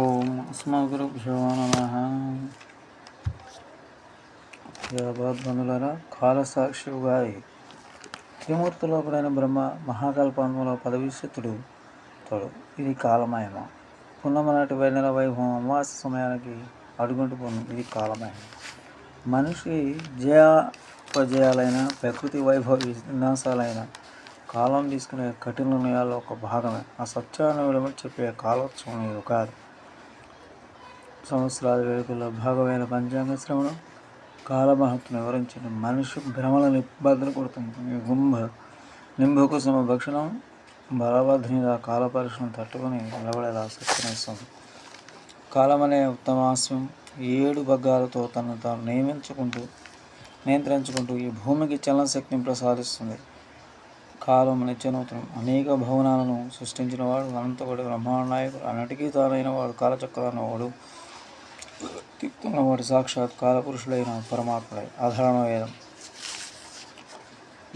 ఓం అస్మద్గురుభ్యో నమ. భగవద్బంధులరా కాలసాక్షిగా త్రిమూర్తిలోపడైన బ్రహ్మ మహాకల్పంలో పదవిశుద్ధుడు తోడు ఇది కాలమయమ. పున్నమ నాటి వైభవం అమావాస్య సమయానికి అడుగుంటు పోను ఇది కాలమయం మనిషి జయాపజయాలైన ప్రకృతి వైభవ వినాశాలైన కాలం తీసుకునే కఠిన నిర్ణయాల్లో ఒక భాగమే. ఆ సత్యాన్ని విలువ చెప్పే కాలోత్సవం ఇది కాదు సంవత్సరాల వేడుకల్లో భాగమైన పంచాంగ శ్రవణం కాలమహత్వం వివరించిన మనిషి భ్రమల నిబద్ధలు కొడుతుంది గుంభ నింబకుసుమ భక్షణం బలభద్రిగా కాల తట్టుకొని నిలబడేలా శక్తినిస్తుంది కాలమనే ఉత్తమాస్యం ఏడు భగ్గాలతో తనను తాను నియమించుకుంటూ నియంత్రించుకుంటూ ఈ భూమికి చలన శక్తిని ప్రసాదిస్తుంది. కాలం నిత్యనూతనం. అనేక భవనాలను సృష్టించిన వాడు అనంతకుడు బ్రహ్మాండ నాయకుడు అన్నిటికీ తానైన వాడు కాలచక్రాన్ని వాడు వాడు సాక్షాత్ కాలపురుషుడైన పరమాత్ముడై. ఆధారణ వేదం.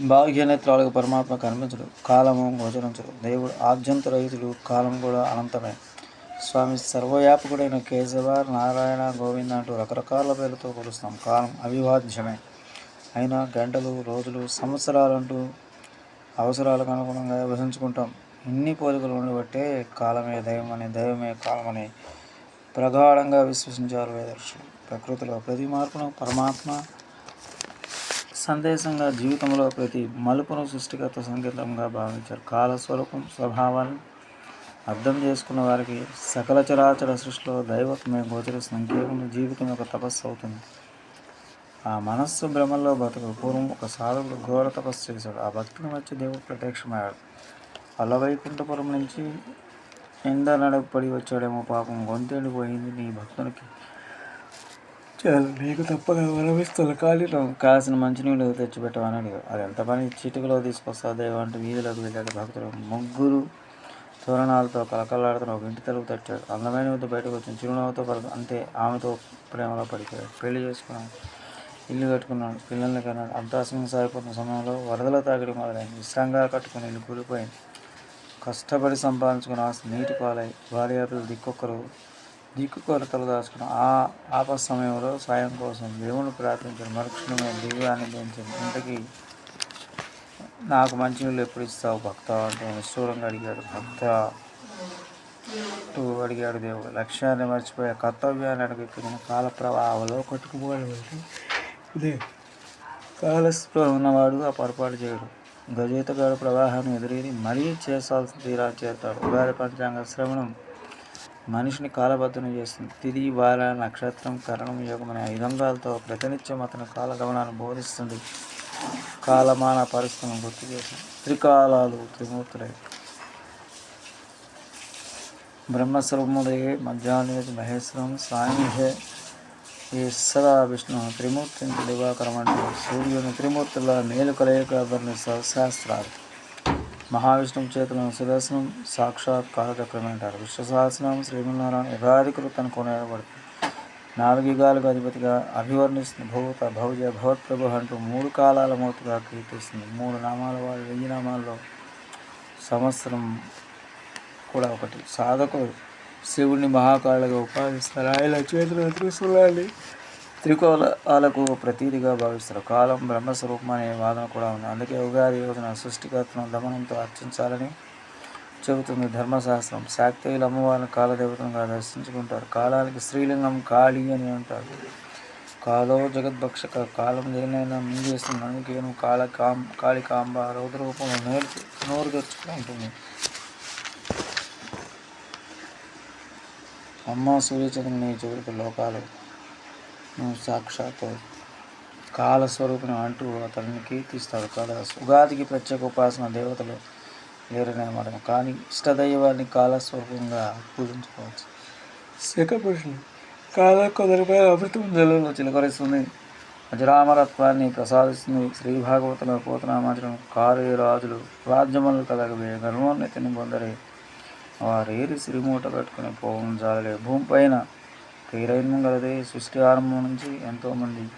భాగ్యనేత్రాలకు పరమాత్మ కనిపించడు. కాలము గోచరించడు దేవుడు ఆద్యంతరహితుడు కాలం కూడా అనంతమే. స్వామి సర్వవ్యాపకుడైన కేశవ నారాయణ గోవింద అంటూ రకరకాల పేర్లతో కొలుస్తాం. కాలం అవివాద్యమే అయినా గంటలు రోజులు సంవత్సరాలంటూ అవసరాలకు అనుగుణంగా విభజించుకుంటాం ఇన్ని పోలికలు ఉండబట్టే కాలమే దైవం అని దైవమే కాలమని ప్రగాఢంగా విశ్వసించారు వేదర్శులు. ప్రకృతిలో ప్రతి మార్పును పరమాత్మ సందేశంగా జీవితంలో ప్రతి మలుపును సృష్టికర్త సంకేతంగా భావించారు. కాలస్వరూపం స్వభావాన్ని అర్థం చేసుకున్న వారికి సకల చరాచర సృష్టిలో దైవత్వమే గోచరిస్తుంది కేవలం జీవితం యొక్క తపస్సు అవుతుంది. ఆ మనస్సు భ్రమల్లో బతుకు. పూర్వం ఒక సాధకుడు ఘోర తపస్సు చేశాడు. ఆ భక్తుని వచ్చి దేవుడు ప్రత్యక్షమయ్యాడు. అల్లవైకుంఠపురం నుంచి ఎండ పడి వచ్చాడేమో పాపం గొంతెండిపోయింది నీ భక్తునికి చాలు నీకు తప్పగా వరమిస్తున్న ఖాళీలో కాసిన మంచినీళ్ళు తెచ్చిపెట్టమని అడిగాడు. అది ఎంత పని? చిటికలో తీసుకొస్తా దేవ వీధిలోకి వెళ్ళాడు భక్తుడు. ముగ్గురు తోరణాలతో కలకలాడుతున్న ఒక ఇంటి తలుపు తట్టాడు. అందమైన వద్ద బయటకు వచ్చిన చిరునవ్వుతో పడదు అంతే ఆమెతో ప్రేమలో పడిపోయాడు. పెళ్ళి చేసుకున్నాడు ఇల్లు కట్టుకున్నాడు పిల్లల్ని కన్నాడు అంతా సాగిపోతున్న సమయంలో వరదల తాగిడి మొదలైంది. విశ్రాంగా కట్టుకుని ఇల్లు కూలిపోయింది. కష్టపడి సంపాదించుకున్న ఆస్తి నీటి పాలై భార్యాపిల్లలు దిక్కొక్కరు దిక్కుకొర తలదాచుకున్న ఆ ఆప సమయంలో సాయం కోసం దేవుని ప్రార్థించిన మరుక్షణమే దివ్యాన్ని పెంచింది ఇంతకీ నాకు మంచి నీళ్ళు ఎప్పుడు ఇస్తావు? భక్త అంటే నిష్ఠూరంగా అడిగాడు. భక్త అడిగాడు దేవుడు. లక్ష్యాన్ని మర్చిపోయే కర్తవ్యాన్ని అడుగుతున్న కాల ప్రవాహంలో కొట్టుకుపోయాడు. ఇదే కాలస్పృహ ఉన్నవాడు ఆ పొరపాటు చేయడు. గజేతగాడు ప్రవాహాన్ని ఎదురీది మరీ చేసాల్సిన తీరా చేస్తాడు ఉగాది పంచాంగ శ్రవణం మనిషిని కాలబద్ధనం చేస్తుంది. తిది వార నక్షత్రం కరణం యోగం అనే ఐదు అంగాలతో ప్రతినిత్యం అతని కాలగమనాన్ని బోధిస్తుంది. కాలమాన పరిస్థితులను గుర్తు చేసింది త్రికాలాలు త్రిమూర్తులై. బ్రహ్మస్వరూపముదయే మధ్యాహ్న మహేశ్వరం ఈ సదా విష్ణు త్రిమూర్తిని దివాకరమంటూ సూర్యుని త్రిమూర్తుల మేలు కలయిక సహస్రాలు. మహావిష్ణువు చేతులను సుదర్శనం సాక్షాత్ కాలచక్రం అంటారు. విశ్వసహస్రం శ్రీమన్నారాయణ యుగాధికృతను కొనేయబడుతుంది నాలుగు యుగాలకు అధిపతిగా అభివర్ణిస్తుంది. భూత భౌజ భగవత్ప్రభు అంటూ మూడు కాలాల మూర్తిగా కీర్తిస్తుంది. మూడు నామాల వాడు వెయ్యి నామాల్లో సంవత్సరం కూడా ఒకటి. సాధకుడు శివుడిని మహాకాళుగా ఉపాసిస్తారు ఆయన చేతులు త్రిశూలాన్ని త్రికోలాలకు ప్రతీదిగా భావిస్తారు. కాలం బ్రహ్మస్వరూపం అనే వాదన కూడా ఉంది. అందుకే ఉగాది యోజన సృష్టికర్తను దమనంతో అర్చించాలని చెబుతుంది ధర్మశాస్త్రం. శాక్తేయులు అమ్మవారిని కాలదేవతంగా దర్శించుకుంటారు. కాలానికి శ్రీలింగం కాళి అని అంటారు. కాలో జగద్భక్షక కాలం దేనైనా మింగేస్తుంది. అందుకేను కాళ కాం కాళికాంబ రౌద్ర రూపంలో నేర్చు నోరు తెచ్చుకుంటుంది అమ్మ సూర్యచంద్రుని చెవులకు లోకాలు. సాక్షాత్ కాలస్వరూపిణి అంటూ అతన్ని కీర్తిస్తాడు. కదా? ఉగాదికి ప్రత్యేక ఉపాసన దేవతలు లేరనే మాట. కానీ ఇష్టదైవాన్ని కాలస్వరూపంగా పూజించుకోవచ్చు. శక పురుషులు కాల కొందరిపై అమృతం జలంలో చిలకరిస్తుంది. అజరామరత్వాన్ని ప్రసాదిస్తుంది. శ్రీ భాగవతుల పోతనామాచరం కారే రాజులు రాజ్యములు కలగవే గర్వోన్నతిని పొందరే వారేరి సిరిమూట కట్టుకుని పోవం జాలలే. భూమిపైన తీరైన్యం గలదే సృష్టి ఆరంభం నుంచి ఎంతోమంది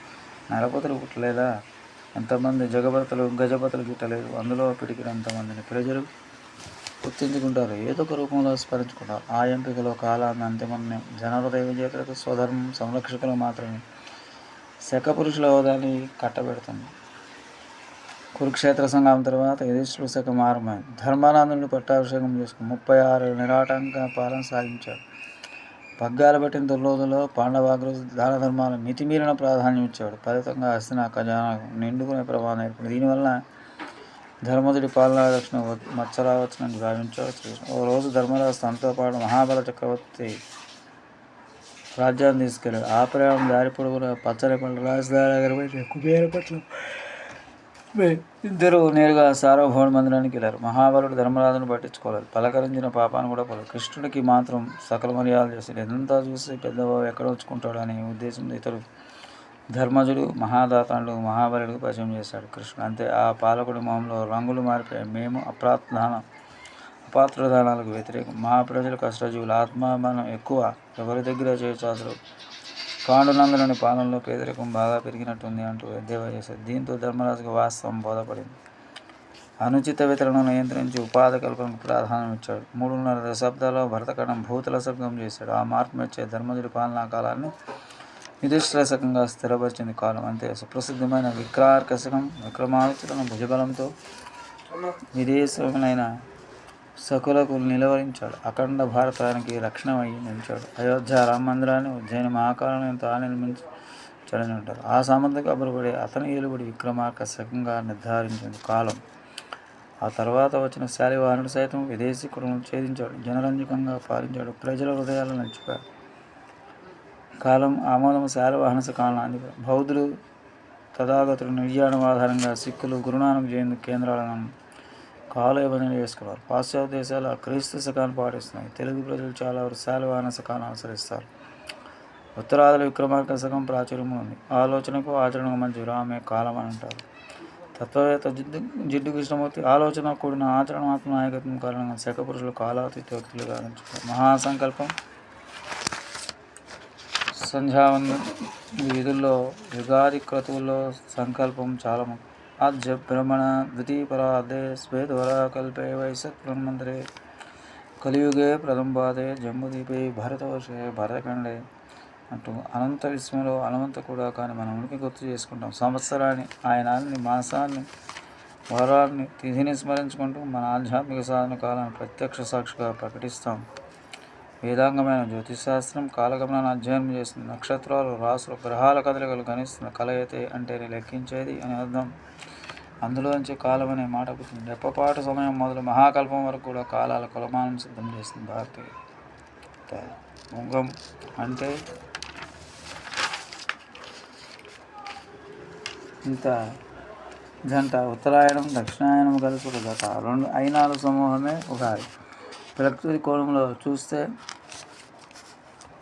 నరపతులు పుట్టలేదా? ఎంతమంది జగపతులు గజపతులు గిట్టలేదు అందులో పిడికినంతమందిని ప్రజలు గుర్తించుకుంటారు? ఏదో ఒక రూపంలో స్మరించుకుంటారు. ఆ ఎంపికలో కాలాన్ని అంతిమ జనహృదయ విజేతలకు స్వధర్మం సంరక్షకులు మాత్రమే. శకపురుషుల హోదాన్ని కట్టబెడుతుంది. కురుక్షేత్ర సంఘం తర్వాత యుధిష్ఠుడు శకం ఆరంభమైంది ధర్మానందుని పట్టాభిషేకం చేసుకుని ముప్పై ఆరు నిరాటంక పాలన సాగించాడు. పగ్గాలు పట్టిన తొలిరోజుల్లో పాండవాగ్రు దాన ధర్మాలు మితిమీరిన ప్రాధాన్యం ఇచ్చాడు. ఫలితంగా హస్తిన ఖజానా నిండుకునే ప్రమాదం ఏర్పడింది. దీనివల్ల ధర్మధుడి పాలనా దక్షిణ మచ్చరావచ్చునని భావించాడు శ్రీకృష్ణ ఓ రోజు ధర్మరాజు తనతో పాటు మహాబల చక్రవర్తి రాజ్యాన్ని తీసుకెళ్ళాడు. ఆ ప్రయాణం దారి పొడవున పచ్చని పండు రాజధాని దగ్గర పోయి కుబేర పట్ల ఇద్దరు నేరుగా సార్వభౌమ మందిరానికి వెళ్ళారు. మహాబలుడు ధర్మరాజును పట్టించుకోలేదు. పలకరించిన పాపాన్ని కూడా పోలేదు. కృష్ణుడికి మాత్రం సకల మర్యాదలు చేశాడు ఎంతా చూసి పెద్దబాబు ఎక్కడ వచ్చుకుంటాడు అనే ఉద్దేశంతో ఇతడు ధర్మజుడు మహాదాతాండు మహాబలుడికి పరిచయం చేశాడు. కృష్ణుడు అంతే. ఆ పాలకుడి మొహంలో రంగులు మారిపోయాయి. మేము అప్రాధాన అపాత్రధానాలకు వ్యతిరేకం. మా ప్రజలు కష్టజీవులు. ఆత్మాభిమానం ఎక్కువ. ఎవరి దగ్గర చేర్చాల్సిన పాండునందనుని పాలనలో పేదరికం బాగా పెరిగినట్టుంది అంటూ ఎద్దేవా చేశారు. దీంతో ధర్మరాజుకు వాస్తవం బోధపడింది. అనుచిత వితరణను నియంత్రించి ఉపాధి కల్పనకు ప్రాధాన్యం ఇచ్చాడు. మూడున్నర దశాబ్దాల్లో భరతఖండం భూతల సభ్యం చేశాడు. ఆ మార్పు మెచ్చే ధర్మజుడి పాలనా కాలాన్ని నిధిశ్లేషకంగా స్థిరపరిచింది కాలం. అంతే సుప్రసిద్ధమైన విక్రార్కశకం విక్రమాదిత్యులను భుజబలంతో విదేశమైన సకులకు నిలవరించాడు. అఖండ భారతానికి రక్షణ నిలిచాడు. అయోధ్య రామ మందిరాన్ని ఉజ్జయిని మహాకాలను తాను నిర్మించాడని ఉంటారు ఆ సామంతకు అబ్బురపడి అతని ఏలుబడి విక్రమాకర్షకంగా నిర్ధారించింది కాలం. ఆ తర్వాత వచ్చిన శాలివాహనుడు సైతం విదేశీ కుటుంబం ఛేదించాడు. జనరంజకంగా పాలించాడు. ప్రజల హృదయాలను నచ్చిపోయాడు కాలం ఆమోదం శాలివాహన కాలాన్ని బౌద్ధులు తథాగతులు నిర్యాణం ఆధారంగా సిక్కులు గురునానక్ జయంతి కేంద్రాలను కాలయబదిన చేసుకున్నారు పాశ్చాత్య దేశాలు క్రీస్తు శకాన్ని పాటిస్తున్నాయి. తెలుగు ప్రజలు చాలా వరకు శాలివాహన శకాన్ని అనుసరిస్తారు. ఉత్తరాదుల విక్రమార్క శకం ప్రాచుర్యం ఉంది. ఆలోచనకు ఆచరణకు మంచి రామే కాలం అని అంటారు. తత్వవేత్త జిడ్డు జిడ్డు కృష్ణమూర్తి ఆలోచన కూడిన ఆచరణాత్మక నాయకత్వం కారణంగా శక పురుషులు కాలాతీత వ్యక్తులుగా ఎంచుకున్నారు మహాసంకల్పం. సంధ్యావందం విధుల్లో యుగాది క్రతువుల్లో సంకల్పం చాలా ముఖ్యం. ఆద్య బ్రహ్మణ ద్వితీయపరాధే ద్వారా కల్పే వైసత్ బ్రహ్మంతరే కలియుగే ప్రథంపాదే జంబుదీపే భరతవర్షే భరతఖండే అంటూ అనంత విశ్వంలో అనంత కూడా కానీ మనం ఉనికి గుర్తు చేసుకుంటాం। సంవత్సరాన్ని ఆయనాన్ని మాసాన్ని వారాన్ని తిథిని స్మరించుకుంటూ మన ఆధ్యాత్మిక సాధన కాలాన్ని ప్రత్యక్ష సాక్షిగా ప్రకటిస్తాం। వేదాంగమైన జ్యోతిశాస్త్రం కాలగమనాన్ని అధ్యయనం చేస్తుంది నక్షత్రాలు రాసులు గ్రహాల కదలికలు గణిస్తుంది కలయితే అంటేనే లెక్కించేది అని అర్థం. అందులోంచి కాలం అనే మాట పుట్టింది. రెప్పపాటు సమయం మొదలు మహాకల్పం వరకు కూడా కాలాల కులమానం సిద్ధం చేస్తుంది భారతీయ ముంగం అంటే ఇంత జంట ఉత్తరాయణం దక్షిణాయనం కలిసి ఒక జత. రెండు అయినాల సమూహమే ఉగాది ప్రకృతి కోణంలో చూస్తే